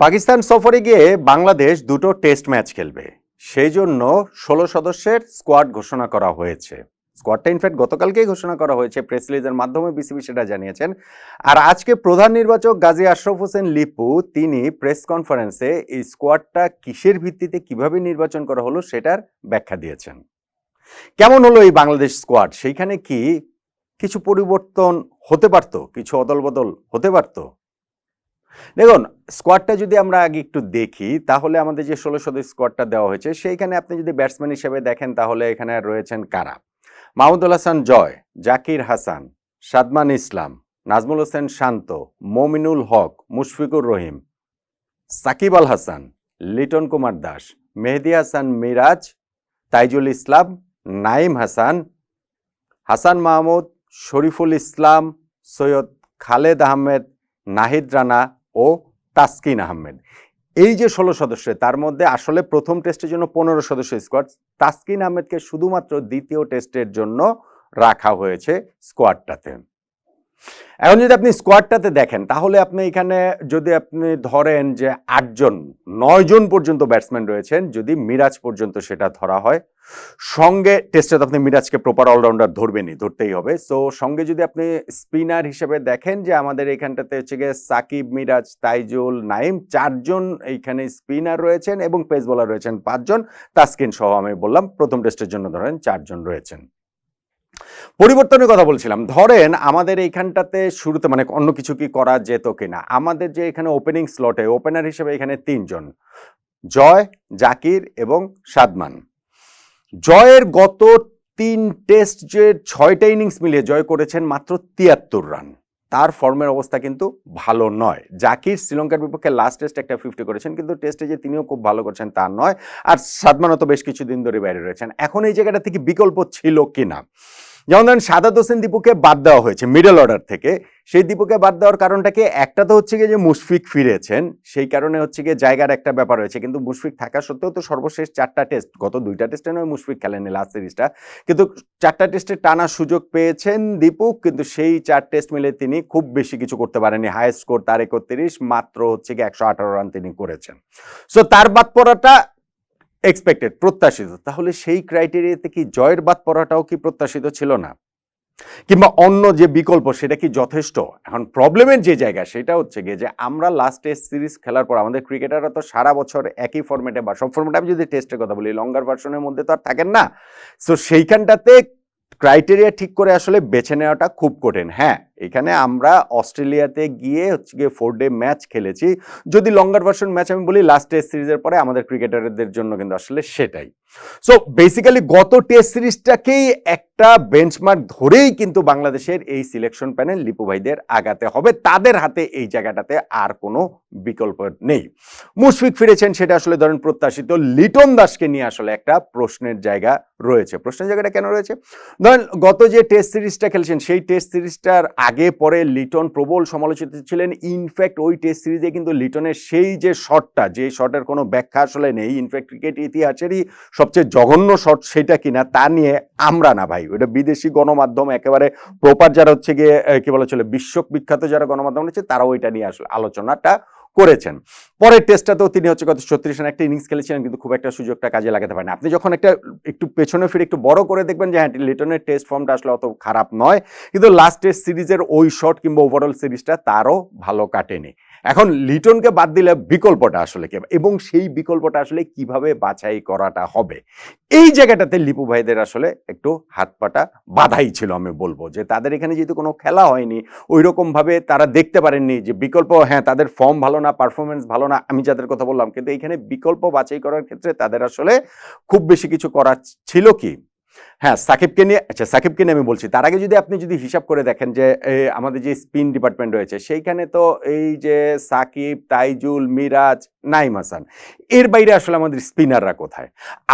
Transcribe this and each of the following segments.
পাকিস্তান সফরে গিয়ে বাংলাদেশ দুটো টেস্ট ম্যাচ খেলবে। সেই জন্য ষোলো সদস্যের স্কোয়াড ঘোষণা করা হয়েছে। স্কোয়াডটা ইনফ্যাক্ট গতকালকেই ঘোষণা করা হয়েছে প্রেস রিলিজের মাধ্যমে বিসিবি সেটা জানিয়েছেন। আর আজকে প্রধান নির্বাচক গাজী আশরাফ হোসেন লিপু, তিনি প্রেস কনফারেন্সে এই স্কোয়াডটা কিসের ভিত্তিতে কীভাবে নির্বাচন করা হলো সেটার ব্যাখ্যা দিয়েছেন। কেমন হলো এই বাংলাদেশ স্কোয়াড? সেইখানে কি কিছু পরিবর্তন হতে পারতো? কিছু অদল বদল হতে পারতো? দেখুন স্কোয়াডটা যদি আমরা আগে একটু দেখি, তাহলে আমাদের যে ষোলো সদস্য স্কোয়াডটা দেওয়া হয়েছে, সেইখানে আপনি যদি ব্যাটসম্যান হিসেবে দেখেন, তাহলে এখানে রয়েছেন কারা? মাহমুদুল হাসান জয়, জাকির হাসান, সাদমান ইসলাম, নাজমুল হোসেন শান্ত, মমিনুল হক, মুশফিকুর রহিম, সাকিব আল হাসান, লিটন কুমার দাস, মেহেদি হাসান মিরাজ, তাইজুল ইসলাম নাইম হাসান হাসান মাহমুদ, শরীফুল ইসলাম, সৈয়দ খালেদ আহমেদ, নাহিদ রানা ও তাসকিন আহমেদ। এই যে ষোলো সদস্য, তার মধ্যে আসলে প্রথম টেস্টের জন্য পনেরো সদস্য স্কোয়াড তাসকিন আহমেদকে শুধুমাত্র দ্বিতীয় টেস্টের জন্য রাখা হয়েছে স্কোয়াডটাতে এখন যদি আপনি স্কোয়াডটাতে দেখেন, তাহলে আপনি এখানে যদি আপনি ধরেন যে আটজন, নয়জন পর্যন্ত ব্যাটসম্যান রয়েছেন, যদি মিরাজ পর্যন্ত সেটা ধরা হয়, সঙ্গে টেস্টে তো আপনি মিরাজকে প্রপার অলরাউন্ডার ধরবেনই, ধরতেই হবে। সো সঙ্গে যদি আপনি স্পিনার হিসেবে দেখেন যে আমাদের এখানটাতে হচ্ছে গিয়ে সাকিব, মিরাজ, তাইজুল নাইম চারজন এইখানে স্পিনার রয়েছেন এবং পেস বোলার রয়েছেন পাঁচজন। তাসকিন সহ আমি বললাম, প্রথম টেস্টের জন্য ধরেন চারজন রয়েছেন। পরিবর্তনের কথা বলছিলাম। ধরেন আমাদের এইখানটাতে শুরুতে মানে অন্য কিছু কি করা যেত কিনা? আমাদের যে এখানে ওপেনিং স্লটে ওপেনার হিসেবে এখানে তিনজন। জয়, জাকির এবং সাদমান। জয়ের গত তিন টেস্ট যে ছয়টা ইনিংস মিলিয়ে জয় করেছেন মাত্র তিয়াত্তর রান তার ফর্মের অবস্থা কিন্তু ভালো নয়। জাকির শ্রীলঙ্কার বিপক্ষে লাস্ট টেস্ট একটা ফিফটি করেছেন, কিন্তু টেস্টে যে তিনিও খুব ভালো করছেন তা নয়। আর সাদমানও তো বেশ কিছুদিন ধরে বাইরে রয়েছেন। এখন এই জায়গাটা থেকে বিকল্প ছিল কিনা? যেমন ধরেন সাদাত হোসেন দীপুকে বাদ দেওয়া হয়েছে মিডল অর্ডার থেকে। সেই দীপুকে বাদ দেওয়ার কারণটা কি? একটা তো হচ্ছে গিয়ে যে মুশফিক ফিরেছেন, সেই কারণে হচ্ছে গিয়ে জায়গার একটা ব্যাপার রয়েছে। কিন্তু মুশফিক থাকা সত্ত্বেও তো সর্বশেষ চারটা টেস্ট গত দুইটা টেস্টে নয়, মুশফিক খেলেনি লাস্ট সিরিজটা কিন্তু চারটা টেস্টে টানা সুযোগ পেয়েছেন দীপু, কিন্তু সেই চার টেস্ট মিলে তিনি খুব বেশি কিছু করতে পারেনি হাইয়েস্ট স্কোর তার একত্রিশ, মাত্র হচ্ছে গিয়ে একশো রান তিনি করেছেন। সো তার বাদ পড়াটা এক্সপেক্টেড প্রত্যাশিত। তাহলে সেই ক্রাইটেরিয়াতে কি জয়ের বাদ পড়াটাও কি প্রত্যাশিত ছিল না? কিংবা অন্য যে বিকল্প, সেটা কি যথেষ্ট? এখন প্রবলেমের যে জায়গা, সেটা হচ্ছে গিয়ে যে আমরা লাস্ট টেস্ট সিরিজ খেলার পর আমাদের ক্রিকেটাররা তো সারা বছর একই ফর্মেটে বা সব ফর্মেটে আমি যদি টেস্টের কথা বলি লঙ্গার ভার্সনের মধ্যে তো আর থাকেন না। সো সেইখানটাতে ক্রাইটেরিয়া ঠিক করে আসলে বেছে নেওয়াটা খুব কঠিন। হ্যাঁ এখানে আমরা অস্ট্রেলিয়াতে গিয়ে হচ্ছে গিয়ে ফোর ডে ম্যাচ খেলেছি। যদি লঙ্গার ভার্সন ম্যাচ আমি বলি লাস্ট টেস্ট সিরিজের পরে আমাদের ক্রিকেটারদের জন্য কিন্তু আসলে সেটাই। সো বেসিক্যালি গত টেস্ট সিরিজটাকেই একটা বেঞ্চমার্ক ধরেই কিন্তু বাংলাদেশের এই সিলেকশন প্যানেল লিপু ভাইদের আগাতে হবে। তাদের হাতে এই জায়গাটাতে আর কোনো বিকল্প নেই। মুশফিক ফিরেছেন, সেটা আসলে ধরেন প্রত্যাশিত। লিটন দাসকে নিয়ে আসলে একটা প্রশ্নের জায়গা রয়েছে। প্রশ্নের জায়গাটা কেন রয়েছে? ধরেন গত যে টেস্ট সিরিজটা খেলছেন, সেই টেস্ট সিরিজটার আগে পরে লিটন প্রবল সমালোচিত ছিলেন। ইনফ্যাক্ট ওই টেস্ট সিরিজে কিন্তু লিটনের সেই যে শটটা যে শটের কোনো ব্যাখ্যা আসলে নেই। ইনফ্যাক্ট ক্রিকেট ইতিহাসেরই সবচেয়ে জঘন্য শট সেটা কিনা তা নিয়ে আমরা না ভাই। ওটা বিদেশি গণমাধ্যম, একেবারে প্রপার যারা হচ্ছে গিয়ে কী বলা চলে বিশ্ব বিখ্যাত যারা গণমাধ্যম রয়েছে, তারাও ওইটা নিয়ে আসলে আলোচনাটা করেছেন। পরের টেস্টটাতেও তিনি হচ্ছে কত ছত্রিশ রান একটা ইনিংস খেলেছিলেন, কিন্তু খুব একটা সুযোগটা কাজে লাগাতে পারেন আপনি যখন একটা একটু পেছনে ফিরে একটু বড় করে দেখবেন যে হ্যাঁ লিটনের টেস্ট ফর্মটা আসলে অত খারাপ নয়, কিন্তু লাস্ট টেস্ট সিরিজের ওই শট কিংবা ওভারঅল সিরিজটা তারও ভালো কাটেনি। এখন লিটনকে বাদ দিলে বিকল্পটা আসলে কি? এবং সেই বিকল্পটা আসলে কীভাবে বাছাই করাটা হবে? এই জায়গাটাতে লিপু ভাইদের আসলে একটু হাত পাটা বাধাই ছিল, আমি বলব। যে তাদের এখানে যেহেতু কোনো খেলা হয়নি ওই রকমভাবে তারা দেখতে পারেননি যে বিকল্প হ্যাঁ তাদের ফর্ম ভালো না পারফরমেন্স ভালো না, আমি যাদের কথা বললাম, কিন্তু এখানে বিকল্প বাছাই করার ক্ষেত্রে তাদের আসলে খুব বেশি কিছু করার ছিল কি? হ্যাঁ সাকিবকে নিয়ে আচ্ছা সাকিবকে নিয়ে আমি বলছি। তার আগে যদি আপনি যদি হিসাব করে দেখেন যে আমাদের যে স্পিন ডিপার্টমেন্ট রয়েছে, সেইখানে তো এই যে সাকিব, তাইজুল, মিরাজ, নাইম হাসান, এর বাইরে আসলে আমাদের স্পিনাররা কোথায়?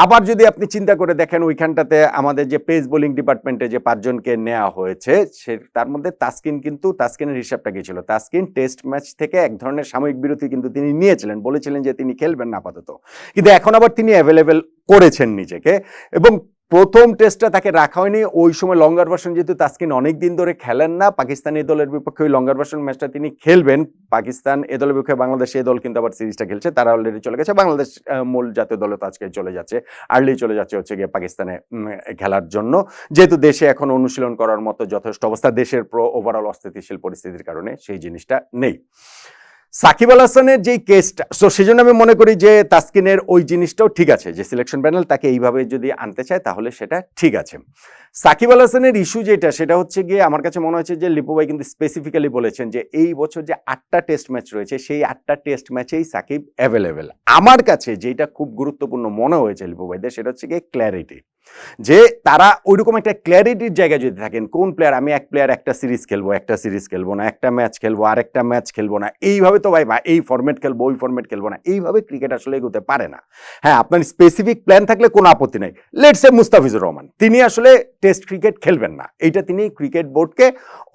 আবার যদি আপনি চিন্তা করে দেখেন ওইখানটাতে আমাদের যে পেস বোলিং ডিপার্টমেন্টে যে পাঁচজনকে নেওয়া হয়েছে, সে, তার মধ্যে তাসকিন কিন্তু, তাসকিনের হিসাবটা কি ছিল? তাসকিন টেস্ট ম্যাচ থেকে এক ধরনের সাময়িক বিরতি কিন্তু তিনি নিয়েছিলেন, বলেছিলেন যে তিনি খেলবেন না আপাতত। কিন্তু এখন আবার তিনি অ্যাভেলেবেল করেছেন নিজেকে এবং প্রথম টেস্টটা তাকে রাখা হয়নি। ওই সময় লঙ্গার ভার্সন যেহেতু তাসকিন অনেক দিন ধরে খেলেন না, পাকিস্তান এই দলের বিপক্ষে ওই লঙ্গার ভার্সন ম্যাচটা তিনি খেলবেন। পাকিস্তান এ দলের বিপক্ষে বাংলাদেশ এই দল কিন্তু আবার সিরিজটা খেলছে। তারা অলরেডি চলে গেছে। বাংলাদেশ মূল জাতীয় দলে তো আজকে চলে যাচ্ছে। আর্লি চলে যাচ্ছে হচ্ছে গিয়ে পাকিস্তানে খেলার জন্য। যেহেতু দেশে এখন অনুশীলন করার মতো যথেষ্ট অবস্থা, দেশের প্রো ওভারঅল অস্থিতিশীল পরিস্থিতির কারণে সেই জিনিসটা নেই। সাকিব আল হাসানের যেই কেসটা সো সেই জন্য আমি মনে করি যে তাসকিনের ওই জিনিসটাও ঠিক আছে, যে সিলেকশন প্যানেল তাকে এইভাবে যদি আনতে চায় তাহলে সেটা ঠিক আছে। সাকিব আল হাসানের ইস্যু যেটা, সেটা হচ্ছে গিয়ে আমার কাছে মনে হচ্ছে যে লিপু ভাই কিন্তু স্পেসিফিক্যালি বলেছেন যে এই বছর যে আটটা টেস্ট ম্যাচ রয়েছে, সেই আটটা টেস্ট ম্যাচেই সাকিব অ্যাভেলেবেল আমার কাছে যেটা খুব গুরুত্বপূর্ণ মনে হয়েছে লিপু ভাইদের, সেটা হচ্ছে গিয়ে ক্ল্যারিটি যে তারা ওইরকম একটা ক্ল্যারিটির জায়গায় যদি থাকেন, কোন প্লেয়ার আমি এক প্লেয়ার একটা সিরিজ খেলব, একটা সিরিজ খেলব না, একটা ম্যাচ খেলব, আর একটা ম্যাচ খেলব না, এইভাবে তো ভাই এই ফরম্যাট খেলব, ওই ফরম্যাট খেলব না, এইভাবে ক্রিকেট আসলে এগোতে পারে না। হ্যাঁ আপনার স্পেসিফিক প্ল্যান থাকলে কোনো আপত্তি নেই। লেটস এ মুস্তাফিজুর রহমান, তিনি আসলে টেস্ট ক্রিকেট খেলবেন না, এইটা তিনি ক্রিকেট বোর্ডকে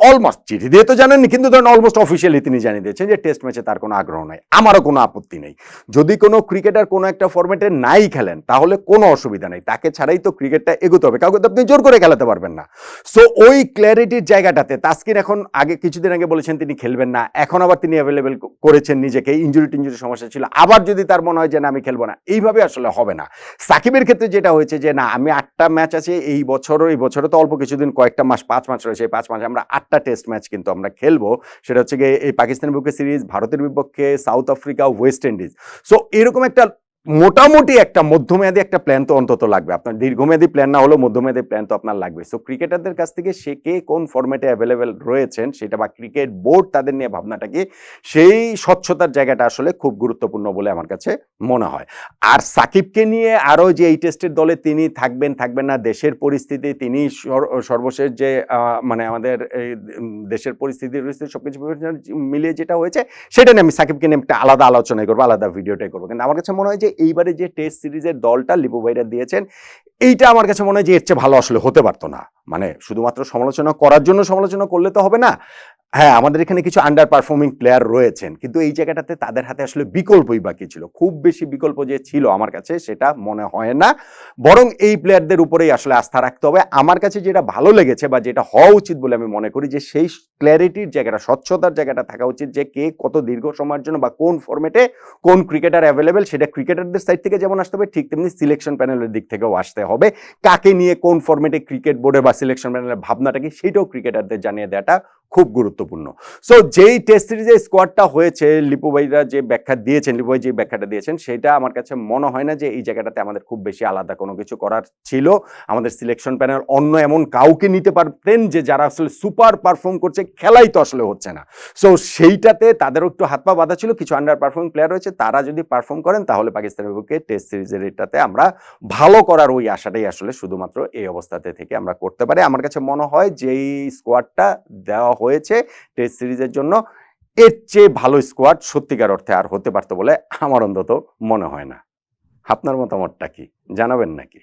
অলমোস্ট চিঠি দিয়ে তো জানেননি, কিন্তু ধরেন অলমোস্ট অফিসিয়ালি তিনি জানিয়ে দিয়েছেন যে টেস্ট ম্যাচে তার কোনো আগ্রহ নাই, আমারও কোনো আপত্তি নেই। যদি কোনো ক্রিকেটার কোনো একটা ফরম্যাটে নাই খেলেন, তাহলে কোনো অসুবিধা নেই, তাকে ছাড়াই তো ক্রিকেটটা এগোতে হবে। কাউকে তো আপনি জোর করে খেলাতে পারবেন না। সো ওই ক্ল্যারিটির জায়গাটাতে তাস্কিন এখন আগে, কিছুদিন আগে বলেছেন তিনি খেলবেন না। এখন আবার তিনি অ্যাভেলেবেল করেছেন নিজেকে। ইঞ্জুরি টিঞ্জুরি সমস্যা ছিল। আবার যদি তার মনে হয় যে, না, আমি খেলব না। এইভাবে আসলে হবে না। সাকিবের ক্ষেত্রে যেটা হয়েছে যে, না, আমি আটটা ম্যাচ আছে, এই বছরও, এই বছরে তো অল্প কিছুদিন, কয়েকটা মাস, পাঁচ মাস রয়েছে, এই পাঁচ মাসে আমরা আটটা টেস্ট ম্যাচ কিন্তু আমরা খেলব। সেটা হচ্ছে গিয়ে এই পাকিস্তানের বিপক্ষে সিরিজ ভারতের বিপক্ষে South Africa West Indies so এরকম একটা মোটামুটি একটা মধ্যমেয়াদী একটা প্ল্যান তো অন্তত লাগবে। আপনার দীর্ঘমেয়াদী প্ল্যান না হলেও মধ্যমেয়াদী প্ল্যান তো আপনার লাগবে। সো ক্রিকেটারদের কাছ থেকে সে কে কোন ফরম্যাটে অ্যাভেলেবেল রয়েছেন সেটা বা ক্রিকেট বোর্ড তাদের নিয়ে ভাবনাটা কি, সেই স্বচ্ছতার জায়গাটা আসলে খুব গুরুত্বপূর্ণ বলে আমার কাছে মনে হয়। আর সাকিবকে নিয়ে আরও যে এই টেস্টের দলে তিনি থাকবেন থাকবেন না, দেশের পরিস্থিতি, তিনি সর্বশেষ যে মানে আমাদের দেশের পরিস্থিতি রয়েছে সবকিছু বিবেচনা মিলিয়ে যেটা হয়েছে, সেটা নিয়ে আমি সাকিবকে নিয়ে একটা আলাদা আলোচনাই করব, আলাদা ভিডিওটাই করব। কিন্তু আমার কাছে মনে হয় যে এইবারে যে টেস্ট সিরিজের দলটা লিপু ভাইরা দিয়েছেন, এইটা আমার কাছে মনে হয় যে এর চেয়ে ভালো আসলে হতে পারতো না। মানে শুধুমাত্র সমালোচনা করার জন্য সমালোচনা করলে তো হবে না হ্যাঁ আমাদের এখানে কিছু আন্ডার পারফর্মিং প্লেয়ার রয়েছেন, কিন্তু এই জায়গাটাতে তাদের হাতে আসলে বিকল্পই বাকি ছিল। খুব বেশি বিকল্প যে ছিল আমার কাছে সেটা মনে হয় না। বরং এই প্লেয়ারদের উপরেই আসলে আস্থা রাখতে হবে। আমার কাছে যেটা ভালো লেগেছে বা যেটা হওয়া উচিত বলে আমি মনে করি যে সেই ক্ল্যারিটির জায়গাটা, স্বচ্ছতার জায়গাটা থাকা উচিত যে কে কত দীর্ঘ সময়ের জন্য বা কোন ফর্মেটে কোন ক্রিকেটার অ্যাভেলেবেল সেটা ক্রিকেটারদের সাইড থেকে যেমন আসতে হবে, ঠিক তেমনি সিলেকশন প্যানেলের দিক থেকেও আসতে হবে। কাকে নিয়ে কোন ফরম্যাটে ক্রিকেট বোর্ডে বা সিলেকশন প্যানেলের ভাবনাটা কি সেটাও ক্রিকেটারদের জানিয়ে দেওয়াটা খুব গুরুত্বপূর্ণ। সো যেই টেস্ট সিরিজে স্কোয়াডটা হয়েছে লিপু ভাইরা যে ব্যাখ্যা দিয়েছেন লিপু ভাই যে ব্যাখ্যাটা দিয়েছেন, সেটা আমার কাছে মনে হয় না যে এই জায়গাটাতে আমাদের খুব বেশি আলাদা কোনো কিছু করার ছিল। আমাদের সিলেকশন প্যানেল অন্য এমন কাউকে নিতে পারতেন যে যারা আসলে সুপার পারফর্ম করছে, খেলাই তো আসলে হচ্ছে না। সো সেইটাতে তাদেরও একটু হাত পা বাঁধা ছিল, কিছু আন্ডার পারফর্মিং প্লেয়ার রয়েছে, তারা যদি পারফর্ম করেন, তাহলে পাকিস্তানের বিপক্ষে টেস্ট সিরিজের এটাতে আমরা ভালো করার ওই আশাটাই আসলে শুধুমাত্র এই অবস্থাতে থেকে আমরা করতে পারি। আমার কাছে মনে হয় যেই স্কোয়াডটা দেওয়া হয়েছে টেস্ট সিরিজের জন্য। এর চেয়ে ভালো স্কোয়াড সত্যিকার অর্থে আর হতে পারতো বলে আমার অন্তত মনে হয় না। আপনার মতামতটা কি? জানাবেন নাকি?